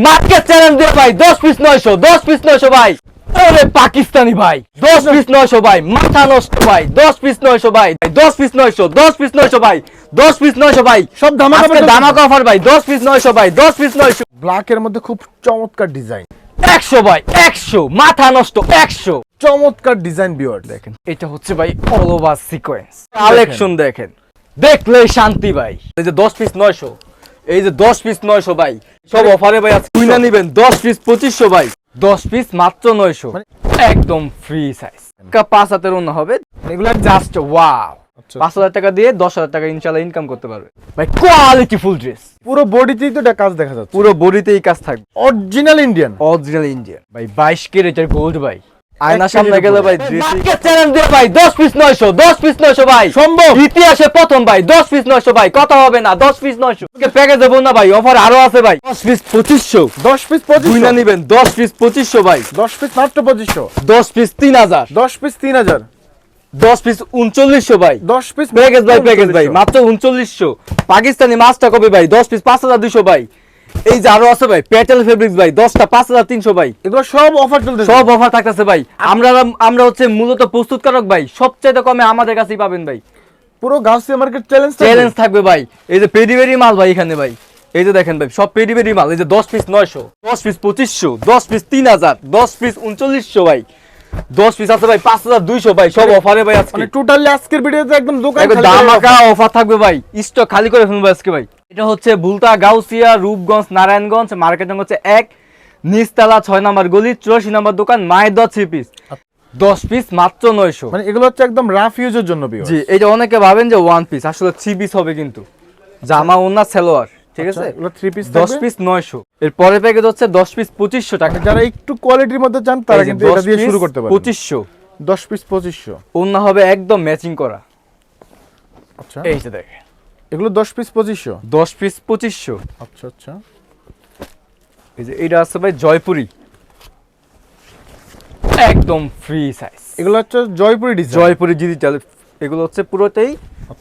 Market দিয়ে ভাই দশ পিস নয়শো দশ পিস নয়শো ভাই আরে পাকিস্তানি ভাই দশ পিস নয়শো ভাই মাথা নষ্ট ভাই দশ পিস নয়শো ভাই দশ পিস নয়শো দশ পিস নয়শো ভাই দশ পিস নয়শো ভাই সব ধামাকা ধামাকা অফার ভাই দশ পিস নয়শো ভাই দশ পিস নয়শো ব্ল্যাকের মধ্যে খুব চমৎকার ডিজাইন একশো ভাই একশো মাথা নষ্ট একশো চমৎকার ডিজাইন বিয়ার দেখেন এটা হচ্ছে ভাই অল ওভার সিকোয়েন্স কালেকশন দেখেন দেখলেই শান্তি ভাই এই যে দশ পিস নয়শো এই যে দশ পিস নয়শো ভাই সব অফারে ভাই আজকে কুইনা নিবেন দশ পিস পঁচিশশো ভাই। দশ পিস মাত্র নয়শো। মানে- একদম ফ্রি সাইজ পাঁচ হাতের অন্য হবে এগুলো জাস্ট ওয়াও। পাঁচ হাজার টাকা দিয়ে দশ হাজার টাকা ইনশাল্লাহ ইনকাম করতে পারবে। ভাই কোয়ালিটি ফুল ড্রেস পুরো বডিতেই তো এটা কাজ দেখা যাচ্ছে। পুরো বডিতেই কাজ থাকবে। অরিজিনাল ইন্ডিয়ান অরিজিনাল ইন্ডিয়ান ভাই বাইশ ক্যারেটের গোল্ড ভাই। আয়না এক সামনে গেলে ভাই মার্কেট চ্যালেঞ্জ দিয়ে ভাই দশ পিস নয়শো দশ পিস নয়শো ভাই সম্ভব? ইতিহাসে প্রথম ভাই দশ পিস নয়শো ভাই কথা হবে না দশ পিস নয়শো প্যাকেজ দেবো না ভাই অফার আরও আছে ভাই দশ পিস পঁচিশশো দশ পিস দুই পঁচিশ না নিবেন দশ পিস পঁচিশশো ভাই দশ পিস মাত্র পঁচিশশো দশ পিস তিন হাজার দশ পিস তিন হাজার দশ পিস উনচল্লিশশো ভাই দশ পিস প্যাকেজ ভাই প্যাকেজ ভাই মাত্র উনচল্লিশশো পাকিস্তানি মাছটা কবে ভাই দশ পিস পাঁচ হাজার দুশো ভাই এই যে আরও আছে ভাই প্যাটেল ফেব্রিক্স ভাই দশটা পাঁচ হাজার তিনশো ভাই। এগুলো সব অফার চলতেছে। সব অফার থাকতেছে ভাই। আমরা আমরা হচ্ছে মূলত প্রস্তুতকারক ভাই সবচেয়ে কমে আমাদের কাছেই পাবেন ভাই। পুরো গাউসিয়া মার্কেট চ্যালেঞ্জ চ্যালেঞ্জ থাকবে ভাই। এই যে পেডিবেরি মাল ভাই এখানে ভাই। এই যে দেখেন ভাই সব পেডিবেরি মাল। এই যে দশ পিস নয়শো দশ পিস পঁচিশশো দশ পিস তিন হাজার দশ পিস উনচল্লিশশো ভাই। দশ পিস আছে ভাই পাঁচ হাজার দুইশো ভাই সব অফারে ভাই আজকে। মানে টোটালি আজকের ভিডিওতে একদম দোকান খালি অফার থাকবে ভাই স্টক খালি করে ফেলব আজকে ভাই। এটা হচ্ছে বুলতা গাউসিয়া রূপগঞ্জ নারায়ণগঞ্জ মার্কেট হচ্ছে এক নিচতলা ছয় নাম্বার গলি চুরাশি নাম্বার দোকান মায়ের দশ থ্রি পিস দশ পিস মাত্র নয়শো। মানে এগুলো হচ্ছে একদম রাফ ইউজের জন্য জি এই যে অনেকে ভাবেন যে ওয়ান পিস আসলে থ্রি পিস হবে কিন্তু। জামা ওনা সেলোয়ার। ঠিক আছে? এগুলো থ্রি পিস দশ পিস নয়শো। এর পরের প্যাকেজ হচ্ছে দশ পিস পঁচিশশো টাকা। যারা একটু কোয়ালিটির মধ্যে চান তারা কিন্তু এটা দিয়ে শুরু করতে পঁচিশশো। দশ পিস পঁচিশশো। হবে একদম ম্যাচিং করা। আচ্ছা। এই যে দেখে এগুলো দশ পিস পঁচিশশো? দশ পিস পঁচিশশো। আচ্ছা আচ্ছা। এই যে এটা আছে ভাই জয়পুরি। একদম ফ্রি সাইজ এগুলো হচ্ছে জয়পুরি ডিজাইন জয়পুরি ডিজিটাল এগুলো হচ্ছে পুরোটাই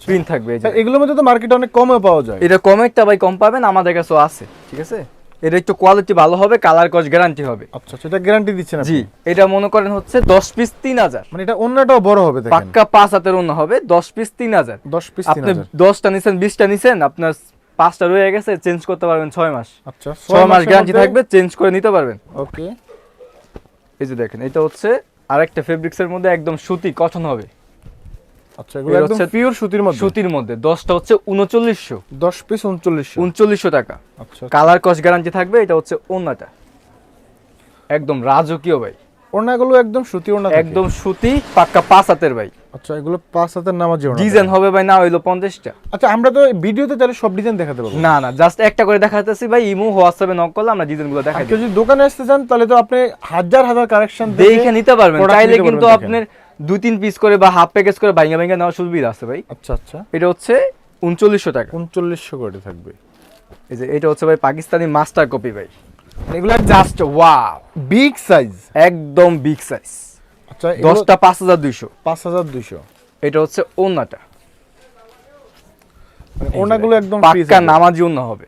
প্রিন্ট থাকবে এই যে। এগুলোর মধ্যে তো মার্কেটে অনেক কমে পাওয়া যায়। এটা কম একটা ভাই কম পাবেন আমাদের কাছেও আছে ঠিক আছে? এটা একটু কোয়ালিটি ভালো হবে কালার কস গ্যারান্টি হবে। আচ্ছা আচ্ছা এটা গ্যারান্টি দিচ্ছেন জি এটা মনে করেন হচ্ছে দশ পিস তিন হাজার। মানে এটা অন্যটাও বড় হবে দেখেন। পাক্কা পাঁচ হাতের অন্য হবে দশ পিস তিন হাজার। দশ পিস তিন আপনি হাজার। দশটা নিছেন নিছেন আপনার পাঁচটা রয়ে গেছে চেঞ্জ করতে পারবেন ছয় মাস। আচ্ছা ছয় মাস গ্যারান্টি থাকবে চেঞ্জ করে নিতে পারবেন। ওকে এই যে দেখেন এটা হচ্ছে আরেকটা ফেব্রিক্স এর মধ্যে একদম সুতি কটন হবে। আচ্ছা এগুলো একদম পিওর সুতির মধ্যে? সুতির মধ্যে। দশটা হচ্ছে উনচল্লিশশো। দশ পিস উনচল্লিশশো। উনচল্লিশশো টাকা। আচ্ছা কালার কস গ্যারান্টি থাকবে এটা হচ্ছে ওনাটা একদম রাজকীয় ভাই। ওড়নাগুলো একদম সুতি ওড়না একদম সুতি পাক্কা পাঁচ হাতের ভাই। আচ্ছা এগুলো পাঁচ হাতের নামাজি ওড়না ডিজাইন হবে ভাই না হইল পঞ্চাশটা। আচ্ছা আমরা তো ভিডিওতে তাহলে সব ডিজাইন দেখাতে পারব। না না জাস্ট একটা করে দেখাতেছি ভাই ইমো হোয়াটসঅ্যাপে নক করলে আমরা ডিজাইনগুলো দেখাই যদি দোকানে আসতে চান তাহলে তো আপনি হাজার হাজার কালেকশন দেখে নিতে পারবেন। চাইলে কিন্তু আপনার দুই তিন পিস করে বা হাফ প্যাকেজ করে ভাইঙ্গা ভাইঙ্গা নেওয়ার সুবিধা আছে ভাই। আচ্ছা আচ্ছা। এটা হচ্ছে উনচল্লিশশো টাকা। উনচল্লিশশো করে থাকবে। এই যে এটা হচ্ছে ভাই পাকিস্তানি মাস্টার কপি ভাই। এগুলা জাস্ট ওয়াও বিগ সাইজ একদম বিগ সাইজ আচ্ছা দশটা পাঁচ হাজার দুইশো। পাঁচ হাজার দুইশো। এটা হচ্ছে ওনাটা ওড়নাগুলো একদম free পাক্কা নামাজি ওনা হবে।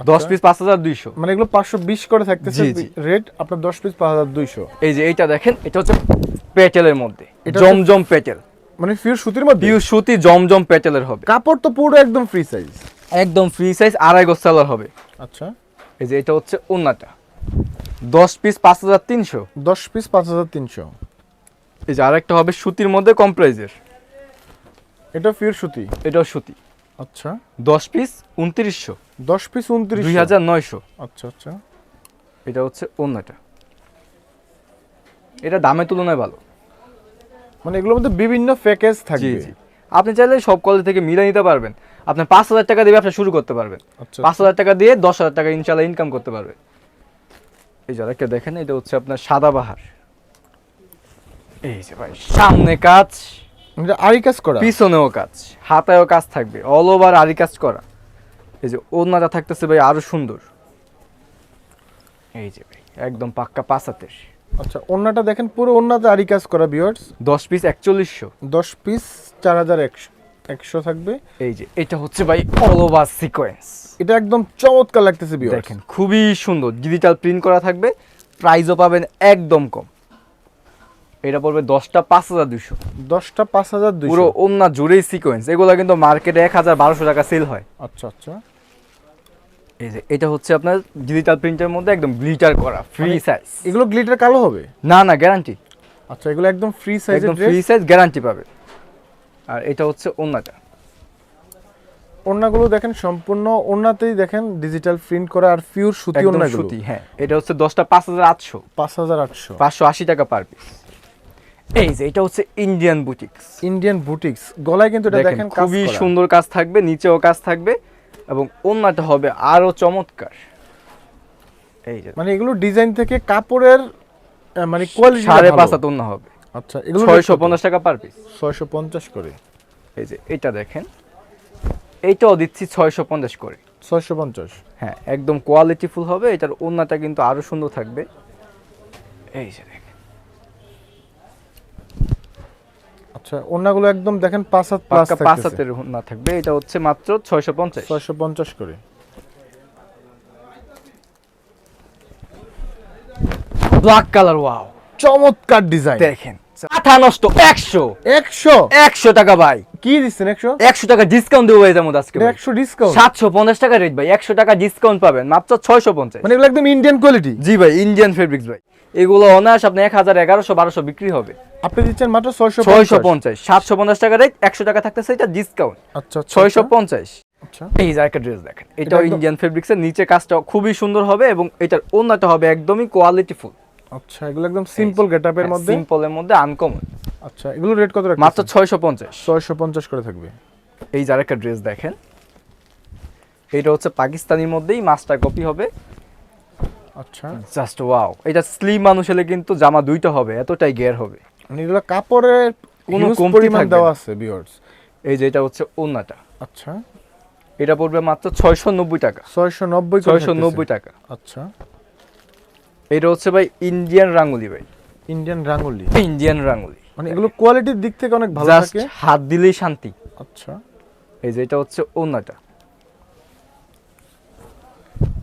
দশ পিস পাঁচ হাজার দুইশো। মানে এগুলো পাঁচশো বিশ করে থাকতেছে। রেট আপনার দশ পিস পাঁচ হাজার দুইশো। এই যে এইটা দেখেন এটা হচ্ছে পেটেলের মধ্যে জমজম পেটেল মানে পিওর সুতির মধ্যে? পিউ সুতি জমজম পেটেলের হবে। কাপড় তো পুরো একদম ফ্রি সাইজ একদম ফ্রি সাইজ আড়াই গজ সেলার হবে। আচ্ছা। এই যে এটা হচ্ছে ওনাটা দশ পিস পাঁচ হাজার তিনশো। দশ পিস পাঁচ হাজার তিনশো। এই যে আরেকটা হবে সুতির মধ্যে কম প্রাইজের এটা পিওর সুতি? এটাও সুতি। আচ্ছা। দশ পিস উনত্রিশশো। দশ পিস উনত্রিশ দুই হাজার নয়শো। আচ্ছা আচ্ছা। এটা হচ্ছে ওনাটা এটা দামের তুলনায় ভালো। মানে এগুলোর মধ্যে বিভিন্ন প্যাকেজ থাকবে। আপনি চাইলে সব কলেজ থেকে মিলে নিতে পারবেন। আপনি পাঁচ হাজার টাকা দিয়ে ব্যবসা শুরু করতে পারবেন। আচ্ছা পাঁচ হাজার টাকা দিয়ে দশ হাজার টাকা ইনশাল্লাহ ইনকাম করতে পারবে। এই যে আরেকটা দেখেন এটা হচ্ছে আপনার সাদা বাহার। এই যে ভাই সামনে কাজ আরি কাজ করা? পিছনেও কাজ হাতায়ও কাজ থাকবে অল ওভার আরি কাজ করা। এই যে ওনাটা থাকতেছে ভাই আরও সুন্দর। এই যে ভাই একদম পাক্কা পাঁচ হাতের। আচ্ছা ওন্নাটা দেখেন পুরো ওন্নাতে আরি কাজ করা বিয়ার্স দশ পিস একচল্লিশশো। দশ পিস চার হাজার একশো একশো থাকবে। এই যে এটা হচ্ছে ভাই অল ওভার সিকোয়েন্স এটা একদম চমৎকার লাগতেছে বিয়ার্স দেখেন খুবই সুন্দর। ডিজিটাল প্রিন্ট করা থাকবে প্রাইসও পাবেন একদম কম। এটা পড়বে দশটা পাঁচ হাজার দুশো দশটা পাঁচ হাজার পুরো অন্য জুড়েই সিকোয়েন্স এগুলো কিন্তু মার্কেটে এক হাজার বারোশো টাকা সেল হয়। আচ্ছা আচ্ছা। এই যে এটা হচ্ছে আপনার ডিজিটাল প্রিন্টের মধ্যে একদম গ্লিটার করা ফ্রি মানে সাইজ এগুলো গ্লিটার কালো হবে? না না গ্যারান্টি আচ্ছা এগুলো একদম ফ্রি সাইজের একদম ফ্রি সাইজ গ্যারান্টি পাবে। আর এটা হচ্ছে অন্যটা ওড়নাগুলো দেখেন সম্পূর্ণ ওড়নাতেই দেখেন ডিজিটাল প্রিন্ট করা আর পিওর সুতি ওড়নাগুলো সুতি হ্যাঁ। এটা হচ্ছে দশটা পাঁচ হাজার আটশো। পাঁচ হাজার আটশো। পাঁচশো আশি টাকা পার পিস এই যে এটা হচ্ছে ইন্ডিয়ান বুটিক্স ইন্ডিয়ান বুটিক্স গলায় কিন্তু এটা দেখেন খুবই সুন্দর কাজ থাকবে নিচেও কাজ থাকবে। এবং অন্যটা হবে আরও চমৎকার। এই যে মানে এগুলো ডিজাইন থেকে কাপড়ের মানে কোয়ালিটি সাড়ে পাঁচ হাত হবে। আচ্ছা এগুলো ছয়শো পঞ্চাশ টাকা পার পিস ছয়শো পঞ্চাশ করে। এই যে এটা দেখেন এইটাও দিচ্ছি ছয়শো পঞ্চাশ করে। ছয়শো পঞ্চাশ। হ্যাঁ একদম কোয়ালিটিফুল হবে এটার ওন্নাটা কিন্তু আরও সুন্দর থাকবে। এই যে দেখেন। আচ্ছা একদম দেখেন পাঁচ হাত প্লাস পাক্কা পাঁচ হাতের ওন্না থাকবে এটা হচ্ছে মাত্র ছয়শো পঞ্চাশ। ছয়শো পঞ্চাশ করে। ব্ল্যাক কালার ওয়াও চমৎকার ডিজাইন। দেখেন আঠা নষ্ট একশো। একশো? একশো টাকা ভাই। কি দিচ্ছেন একশো? একশো টাকা ডিসকাউন্ট দেবো এই যেমন আজকে ভাই। একশো ডিসকাউন্ট সাতশো পঞ্চাশ টাকা রেট ভাই একশো টাকা ডিসকাউন্ট পাবেন মাত্র ছয়শো পঞ্চাশ। মানে এগুলো একদম ইন্ডিয়ান কোয়ালিটি জি ভাই ইন্ডিয়ান ফেব্রিক্স ভাই। এগুলো অনায়াস আপনি এক হাজার এগারোশো বারোশো বিক্রি হবে। আপনি দিচ্ছেন মাত্র ছয়শো ছয়শো পঞ্চাশ সাতশো পঞ্চাশ টাকা রেট একশো টাকা থাকতেছে এটা ডিসকাউন্ট আচ্ছা আচ্ছা, ছয়শো আচ্ছা। পঞ্চাশ। আচ্ছা। এই যে একটা ড্রেস দেখেন এটাও ইন্ডিয়ান ফেব্রিক্স এর নিচে কাজটা খুবই সুন্দর হবে এবং এটার ওন্নাটা হবে একদমই কোয়ালিটিফুল আচ্ছা এগুলো একদম সিম্পল গেটআপের মধ্যে? সিম্পলের মধ্যে আনকমন আচ্ছা এগুলো রেট কত রাখছেন মাত্র ছয়শো পঞ্চাশ। ছয়শো পঞ্চাশ করে থাকবে। এই যে আরেকটা ড্রেস দেখেন এটা হচ্ছে পাকিস্তানির মধ্যেই মাস্টার কপি হবে। আচ্ছা। জাস্ট ওয়াও এটা স্লিম মানুষ হলে কিন্তু জামা দুইটা হবে এতটাই গেয়ার হবে। মানে এগুলো কাপড়ের কোনো কমতি থাকবে দেওয়া আছে ভিউয়ার্স এই যে এটা হচ্ছে ওন্নাটা। আচ্ছা। এটা পড়বে মাত্র ছয়শো নব্বই টাকা। ছয়শো নব্বই ছয়শো নব্বই টাকা। আচ্ছা। এটা হচ্ছে ভাই ইন্ডিয়ান রাঙ্গুলি ভাই। ইন্ডিয়ান রাঙ্গুলি ইন্ডিয়ান রাঙ্গুলি মানে এগুলো কোয়ালিটির দিক থেকে অনেক ভালো থাকে? হাত দিলেই শান্তি। আচ্ছা। এই যে এটা হচ্ছে ওন্নাটা।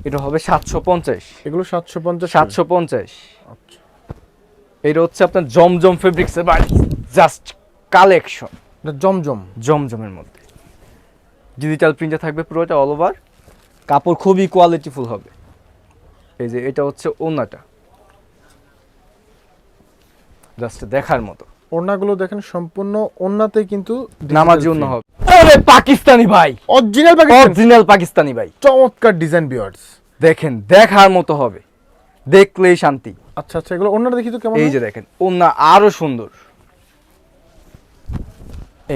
এটা হবে সাতশো পঞ্চাশ। এগুলো সাতশো পঞ্চাশ সাতশো পঞ্চাশ। আচ্ছা। এটা হচ্ছে আপনার জমজম ফেব্রিক্সের বাড়ি জাস্ট কালেকশন জমজম। জমজমের মধ্যে। ডিজিটাল প্রিন্টে থাকবে পুরোটা অল ওভার কাপড় খুবই কোয়ালিটিফুল হবে। এই যে এটা হচ্ছে ওন্নাটা জাস্ট দেখার মতো। ওড়নাগুলো দেখেন সম্পূর্ণ ওড়নাতে কিন্তু নামার জন্য হবে। আরে পাকিস্তানি ভাই। অরিজিনাল পাকিস্তান। অরিজিনাল পাকিস্তানি ভাই। চমৎকার ডিজাইন বিয়ার্ডস দেখেন দেখার মতো হবে। দেখলেই শান্তি। আচ্ছা আচ্ছা এগুলো দেখি তো কেমন এই যে দেখেন ওন্না আরও সুন্দর।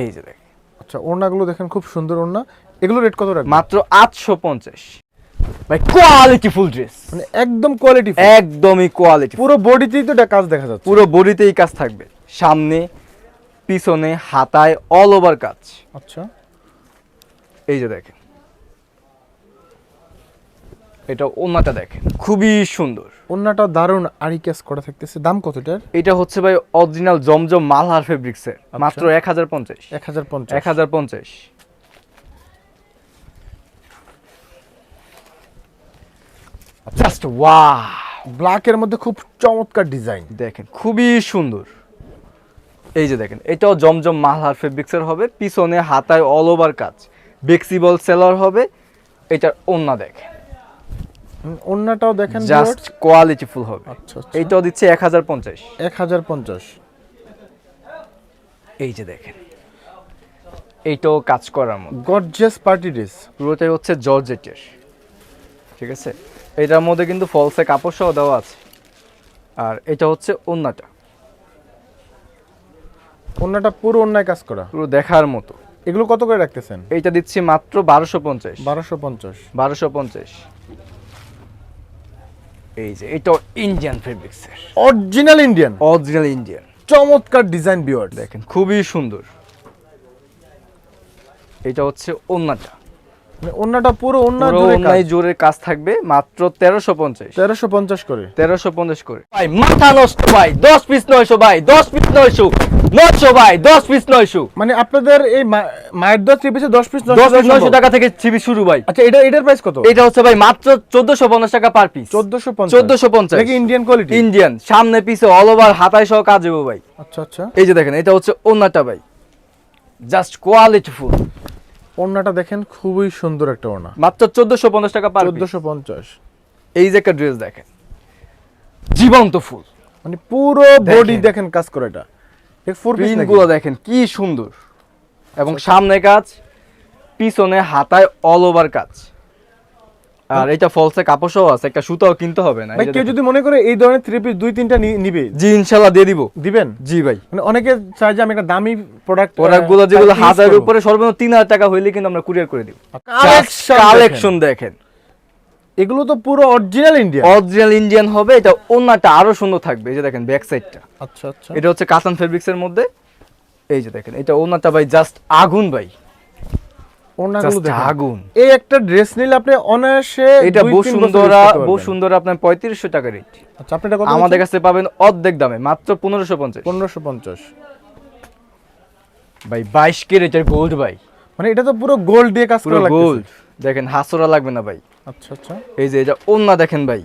এই যে দেখেন। আচ্ছা ওড়নাগুলো দেখেন খুব সুন্দর ওড়না এগুলো রেট কত রাখবেন? মাত্র আটশো পঞ্চাশ। ভাই কোয়ালিটিফুল ড্রেস মানে একদম কোয়ালিটি একদমই কোয়ালিটি পুরো বডিতেই তো কাজ দেখা যাচ্ছে। পুরো বডিতেই কাজ থাকবে। সামনে পিছনে হাতায় অল ওভার কাজ। আচ্ছা। এই যে দেখেন। এটা ওন্নাটা দেখেন খুবই সুন্দর। ওড়নাটা দারুণ আরি কাজ করা থাকতেছে। দাম কত এটার? এটা হচ্ছে ভাই অরিজিনাল জমজম মালহার ফেব্রিক্সের মাত্র এক হাজার পঞ্চাশ। এক হাজার পঞ্চাশ। এক হাজার পঞ্চাশ। জাস্ট ওয়া ব্ল্যাকের মধ্যে খুব চমৎকার ডিজাইন দেখেন খুবই সুন্দর। এই যে দেখেন এটাও জমজম মালহার ফেব্রিক্সের হবে পিছনে হাতায় অল ওভার কাজ। বেক্সিবল সেলার হবে। এটার ওন্না দেখেন। ওড়নাটাও দেখেন জাস্ট কোয়ালিটিফুল হবে। আচ্ছা আচ্ছা। এইটাও দিচ্ছে এক হাজার পঞ্চাশ। এক হাজার পঞ্চাশ। এই যে দেখেন। এইটাও কাজ করার মতো। গর্জিয়াস পার্টি ড্রেস পুরোটাই হচ্ছে জর্জেটের। ঠিক আছে? এটার মধ্যে কিন্তু ফলসে কাপড় সহ দেওয়া আছে। আর এটা হচ্ছে ওন্নাটা ওড়নাটা পুরো অন্যায় কাজ করা। পুরো দেখার মতো। এগুলো কত করে রাখতেছেন? এইটা দিচ্ছি মাত্র বারোশো পঞ্চাশ। বারোশো পঞ্চাশ। বারোশো পঞ্চাশ। এই যে এটা ইন্ডিয়ান ফেব্রিক্সের অরিজিনাল ইন্ডিয়ান অরিজিনাল ইন্ডিয়ান চমৎকার ডিজাইন বিয়ার্ড দেখেন খুবই সুন্দর। এটা হচ্ছে ওন্নাটা। মানে অন্যটা পুরো জুড়ে অন্যায় জোরের কাজ। থাকবে মাত্র তেরোশো পঞ্চাশ। তেরোশো পঞ্চাশ করে। তেরোশো পঞ্চাশ করে। ভাই মাথা নষ্ট ভাই দশ পিস নয়শো ভাই দশ পিস নয়শো নয়শো ভাই দশ পিস নয়শো। মানে আপনাদের এই মায়ের দশ থ্রি পিসে দশ পিস দশ পিস নয়শো টাকা থেকে ছিবি শুরু ভাই। আচ্ছা এটা এটার প্রাইস কত? এটা হচ্ছে ভাই মাত্র চোদ্দশো পঞ্চাশ টাকা পার পিস চোদ্দশো পঞ্চাশ। চোদ্দশো পঞ্চাশ। ইন্ডিয়ান কোয়ালিটি ইন্ডিয়ান সামনে পিছে অল ওভার হাতায় সহ কাজ হব ভাই। আচ্ছা আচ্ছা। এই যে দেখেন এটা হচ্ছে ওন্নাটা ভাই। জাস্ট কোয়ালিটি ফুল ওড়নাটা দেখেন খুবই সুন্দর একটা ওড়না। মাত্র চোদ্দশো পঞ্চাশ টাকা পার চোদ্দশো পঞ্চাশ। এই যে একটা ড্রেস দেখেন। জীবন্ত ফুল। মানে পুরো বডি দেখেন কাজ করে এটা। ফোর পিস প্রিন্টগুলো দেখেন কি সুন্দর। এবং সামনে কাজ পিছনে হাতায় অল ওভার কাজ। আর এটা ফলসে কাপড় সহ আছে একটা সুতাও কিনতে হবে না কেউ যদি মনে করে এই ধরনের থ্রি পিস দুই তিনটা নিবে? জি ইনশাল্লাহ দিয়ে দিব। দিবেন? জি ভাই। মানে অনেকে চায় যে আমি একটা দামি প্রোডাক্ট প্রোডাক্টগুলো যেগুলো হাজারের উপরে সর্বনিম্ন তিন হাজার টাকা হইলে কিন্তু আমরা কুরিয়ার করে দিব। কালেকশন দেখেন। এগুলো তো পুরো অরিজিনাল ইন্ডিয়া অরিজিনাল ইন্ডিয়ান হবে এটা অন্যটা আরও সুন্দর থাকবে এই যে দেখেন ব্যাক সাইডটা আচ্ছা আচ্ছা। এটা হচ্ছে কাতান ফেব্রিক্স এর মধ্যে। এই যে দেখেন এটা অন্যটা ভাই জাস্ট আগুন ভাই। ওড়নাগুলো জাস্ট আগুন। এই একটা ড্রেস নিলে আপনি অনায়াসে এটা বসুন্ধরা। বসুন্ধরা আপনার পঁয়ত্রিশশো টাকা রেট আচ্ছা আপনি আমাদের কাছে পাবেন অর্ধেক দামে মাত্র পনেরোশো পঞ্চাশ। পনেরোশো পঞ্চাশ। ভাই বাইশ কেরেটের গোল্ড ভাই। মানে এটা তো পুরো গোল্ড দিয়ে কাজ করা গোল্ড দেখেন হাসরা লাগবে না ভাই। আচ্ছা আচ্ছা। এই যে এটা অন্য দেখেন ভাই।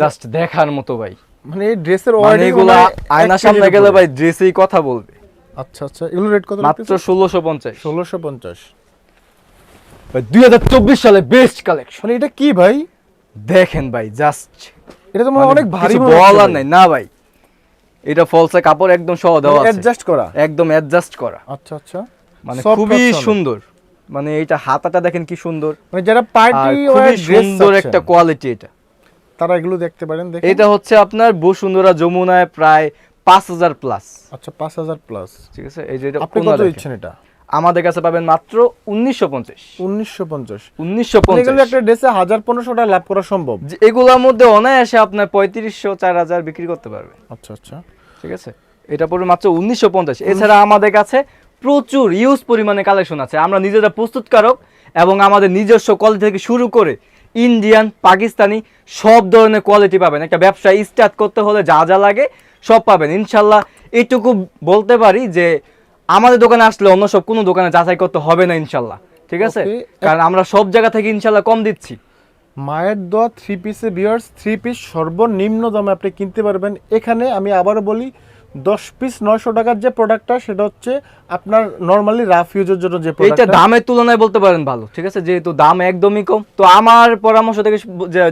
জাস্ট দেখার মতো ভাই। মানে এই ড্রেসের ওয়ার্ডিং এগুলা আয়নার সামনে গেলে ভাই ড্রেসেই কথা বলবে। আচ্ছা আচ্ছা। এগুলো রেট কত মাত্র ষোলোশো পঞ্চাশ। ষোলোশো পঞ্চাশ। দুই হাজার চব্বিশ সালে বেস্ট কালেকশন মানে এটা কি ভাই? দেখেন ভাই জাস্ট এটা তো অনেক ভারী বলার নাই। না ভাই এটা ফলসে কাপড় একদম সহ দেওয়া আছে। অ্যাডজাস্ট করা? একদম অ্যাডজাস্ট করা। আচ্ছা আচ্ছা। মানে খুবই সুন্দর। মানে এটা হাতাটা দেখেন কি সুন্দর। মানে যারা পার্টি খুবই সুন্দর একটা কোয়ালিটি এটা। তারা এগুলো দেখতে পারেন দেখেন। এটা হচ্ছে আপনার বসুন্ধরা যমুনায় প্রায় পাঁচ হাজার প্লাস আচ্ছা পাঁচ হাজার প্লাস ঠিক আছে? এই যে এটা আপনি কত দিচ্ছেন এটা? আমাদের কাছে পাবেন মাত্র উনিশশো পঞ্চাশ। উনিশশো পঞ্চাশ। উনিশশো এগুলো পঞ্চাশ একটা ড্রেসে হাজার পনেরোশো টাকা লাভ করা সম্ভব। এগুলোর মধ্যে অনায়াসে আপনার পঁয়ত্রিশশো চার হাজার বিক্রি করতে পারবে। আচ্ছা আচ্ছা। ঠিক আছে? এটা পড়বে মাত্র উনিশশো পঞ্চাশ। এছাড়া আমাদের কাছে প্রচুর ইউজ পরিমাণে কালেকশন আছে। আমরা নিজেরা প্রস্তুতকারক এবং আমাদের নিজস্ব কোয়ালিটি থেকে শুরু করে ইন্ডিয়ান পাকিস্তানি সব ধরনের কোয়ালিটি পাবেন। একটা ব্যবসা স্টার্ট করতে হলে যা যা লাগে সব পাবেন। ইনশাল্লাহ এইটুকু বলতে পারি যে আমাদের দোকানে আসলে অন্য সব কোনো দোকানে যাচাই করতে হবে না ইনশাল্লাহ। ঠিক আছে. কারণ আমরা সব জায়গা থেকে ইনশাল্লাহ কম দিচ্ছি। মায়ের দোয়া থ্রি পিসে বিয়ার্স থ্রি পিস সর্বনিম্ন দামে আপনি কিনতে পারবেন। এখানে আমি আবারও বলি দশ পিস নয়শো টাকার যে প্রোডাক্টটা সেটা হচ্ছে আপনার নর্মালি রাফ ইউজের জন্য যে প্রোডাক্টটা দামের তুলনায় বলতে পারেন ভালো ঠিক আছে? যেহেতু দাম একদমই কম। তো আমার পরামর্শ থেকে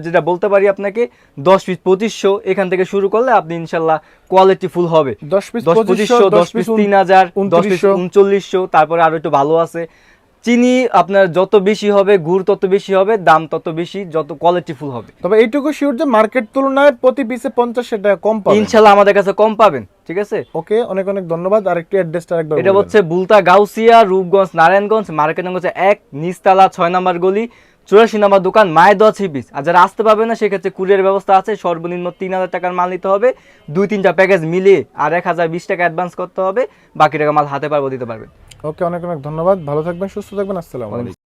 যেটা বলতে পারি আপনাকে দশ পিস পঁচিশশো এখান থেকে শুরু করলে আপনি ইনশাল্লাহ কোয়ালিটি ফুল হবে। দশ পিস পঁচিশশো দশ পিস তিন হাজার দশ পিস উনচল্লিশশো তারপরে আরও একটু ভালো আছে। চিনি আপনার যত বেশি হবে গুড় তত বেশি হবে দাম তত বেশি যত কোয়ালিটি ফুল হবে। তবে এইটুকু শিওর যে মার্কেট তুলনায় প্রতি পিসে পঞ্চাশ টাকা কম পাবেন। ইনশাল্লাহ আমাদের কাছে কম পাবেন ঠিক আছে? ওকে অনেক অনেক ধন্যবাদ। আর একটু অ্যাড্রেসটা একবার এটা হচ্ছে বুলতা গাউসিয়া রূপগঞ্জ নারায়ণগঞ্জ মার্কেট হচ্ছে এক নিচতলা ছয় নাম্বার গলি চুরাশি নাম্বার দোকান মায়ের দশ পিস আর যারা আসতে পারবে না সেক্ষেত্রে কুরিয়ার ব্যবস্থা আছে সর্বনিম্ন তিন হাজার টাকার মাল নিতে হবে। দুই তিনটা প্যাকেজ মিলিয়ে আর এক হাজার বিশ টাকা অ্যাডভান্স করতে হবে। বাকি টাকা মাল হাতে পারব দিতে পারবেন। ওকে অনেক অনেক ধন্যবাদ। ভালো থাকবেন সুস্থ থাকবেন আসসালামু আলাইকুম।